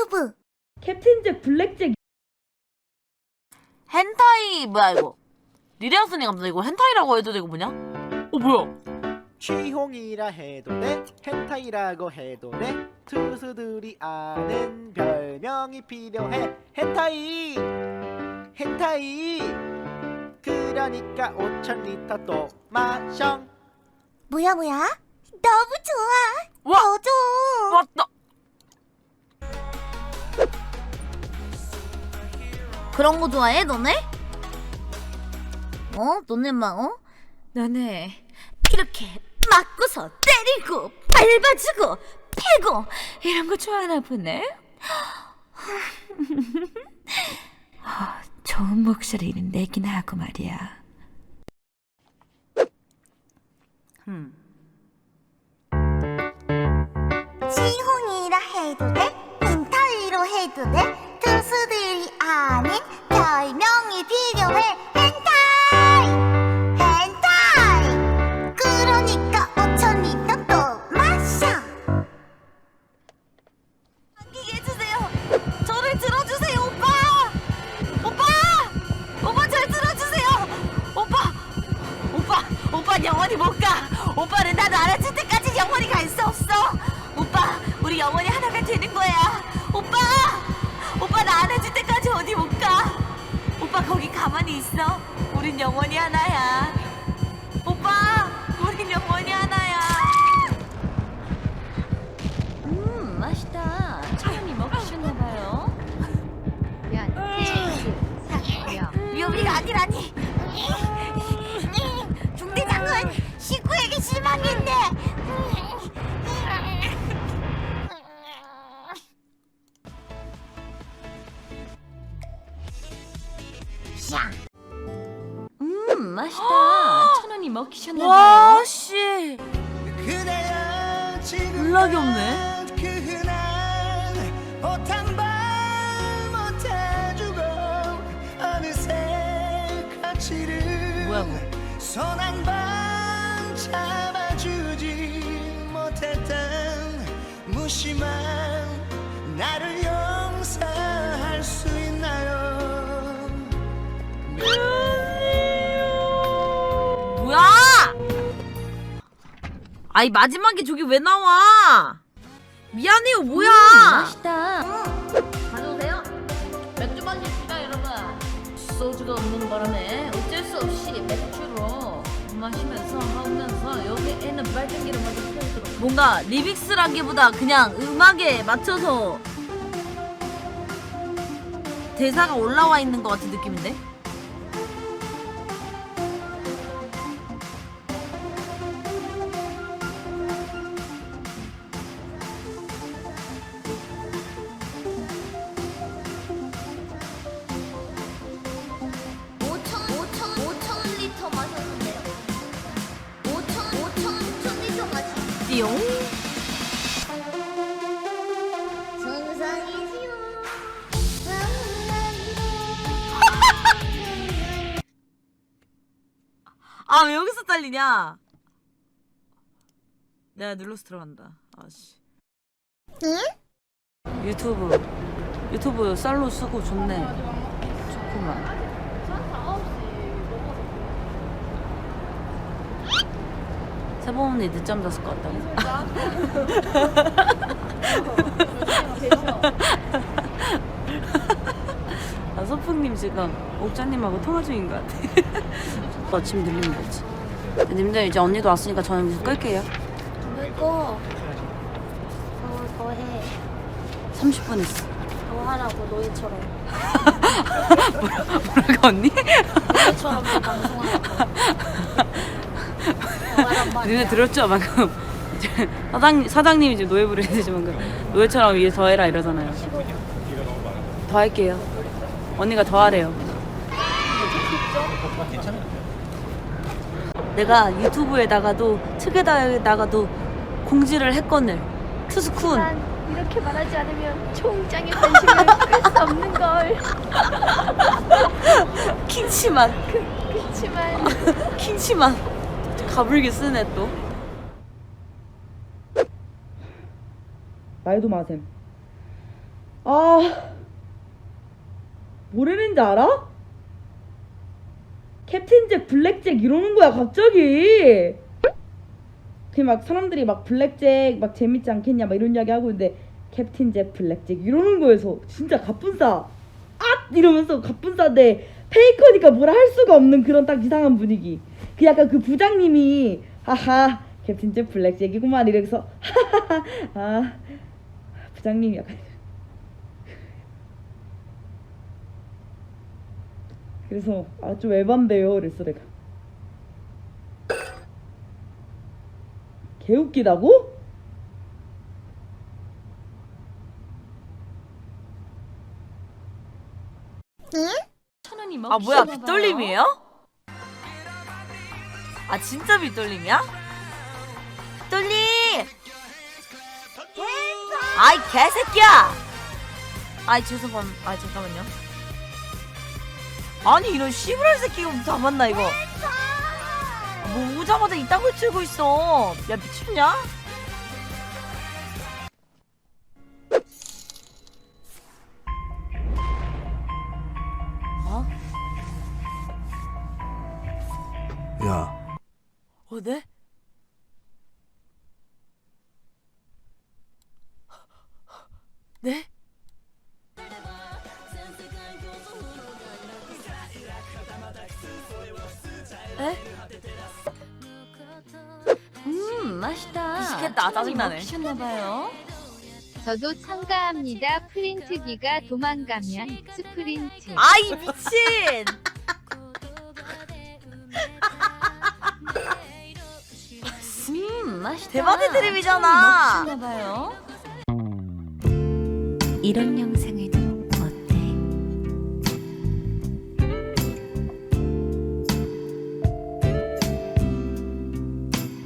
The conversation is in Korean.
유튜브. 캡틴잭 블랙잭. 헨타이 뭐야 이거? 리레아스니 감사 이거 헨타이라고 해도 되고 뭐냐? 어 뭐야? 취홍이라 해도 돼 헨타이라고 해도 돼. 투수들이 아는 별명이 필요해. 헨타이! 헨타이! 그러니까 5천 리터 또 마셔. 뭐야 뭐야? 너무 좋아. 와! 저도 맞다. 그런 거 좋아해 너네? 어? 너네만 어? 너네 이렇게 맞고서 때리고 밟아주고 패고 이런 거 좋아하나 보네? 아, 좋은 목소리는 내긴 하고 말이야 음. 영원히 하나가 되는 거야. 오빠 오빠 나 안아줄 때까지 어디 못 가. 오빠 거기 가만히 있어. 우린 영원히 하나야. 오빠 음, 맛있다. 천 원이 먹기 싫나봐요. 와 씨. 연락이 없네. 그 흔한 옷한 벌 못해주고 어느새 가치를 뭐야, 그거? 손한번 잡아주지 못했던 무심한 나를 아이 마지막에 저기 왜 나와? 미안해요 뭐야? 음, 맛있다. 가져오세요. 맥주 마십시다 여러분. 소주가 없는 바람에 어쩔 수 없이 맥주로 마시면서 하면서 여기에는 빨간기를 먼저 펴도록. 뭔가 리믹스라기보다 그냥 음악에 맞춰서 대사가 올라와 있는 것 같은 느낌인데? 띠용. 아 왜 여기서 딸리냐? 내가 눌러서 들어간다. 아씨. 응? 유튜브 유튜브 쌀로 쓰고 좋네. 좋구만. 세범언니 늦잠 잤을 것 같다. 아, 소풍님 지금 옥자님하고 통화 중인 것 같아. 아침 들리면 되지. 님들 이제 언니도 왔으니까 저는 이제 끌게요. 이거 더더해 30분 했어. 더 하라고 노예처럼 뭐라고 언니? 노예처럼 더 방송하라고 말이야 니네 들었죠 방금 사장 사장님이 지금 노예 부르는데 지금 방금 노예처럼 위에 더 해라 이러잖아요. 더 할게요. 언니가 더 하래요. 내가 유튜브에다가도 특에다가도 공지를 했거늘 투스쿤 난 이렇게 말하지 않으면 총장의 관심을 끌수 없는 걸. 킹치만 그렇지만 킹치만 가불게 쓰네 또. 말도 마셈. 아 뭐라는지 알아? 캡틴 잭 블랙 잭 이러는 거야 갑자기 그막 사람들이 막 블랙 잭 막 재밌지 않겠냐 막 이런 이야기 하고 있는데 캡틴 잭 블랙 잭 이러는 거에서 진짜 가뿐싸 아 이러면서 가뿐싸인데 페이커니까 뭐라 할 수가 없는 그런 딱 이상한 분위기. 그 약간 그 부장님이 하하 캡틴 잭 블랙 잭이구만 이래서 하하하 아 부장님이 약간 그래서 아좀 에반데요 그랬어 내가. 개웃기다고? 천원이 아 뭐야 빗돌림이에요? 아 진짜 빗돌림이야? 빗돌림! 아이 개새끼야! 아이 죄송함 아 잠깐만요 아니 이런 씨부랄 새끼가 잡았나 이거 뭐 오자마자 이딴 걸 치고 있어 야 미쳤냐? 어, 네? 네? 에? 음 맛있다 미치겠다. 짜증나네. 먹으셨나봐요 저도 참가합니다. 프린트기가 도망가면 스프린트. 아이 미친! 대박의 드립이잖아. 먹으셨나봐요 이런 영상을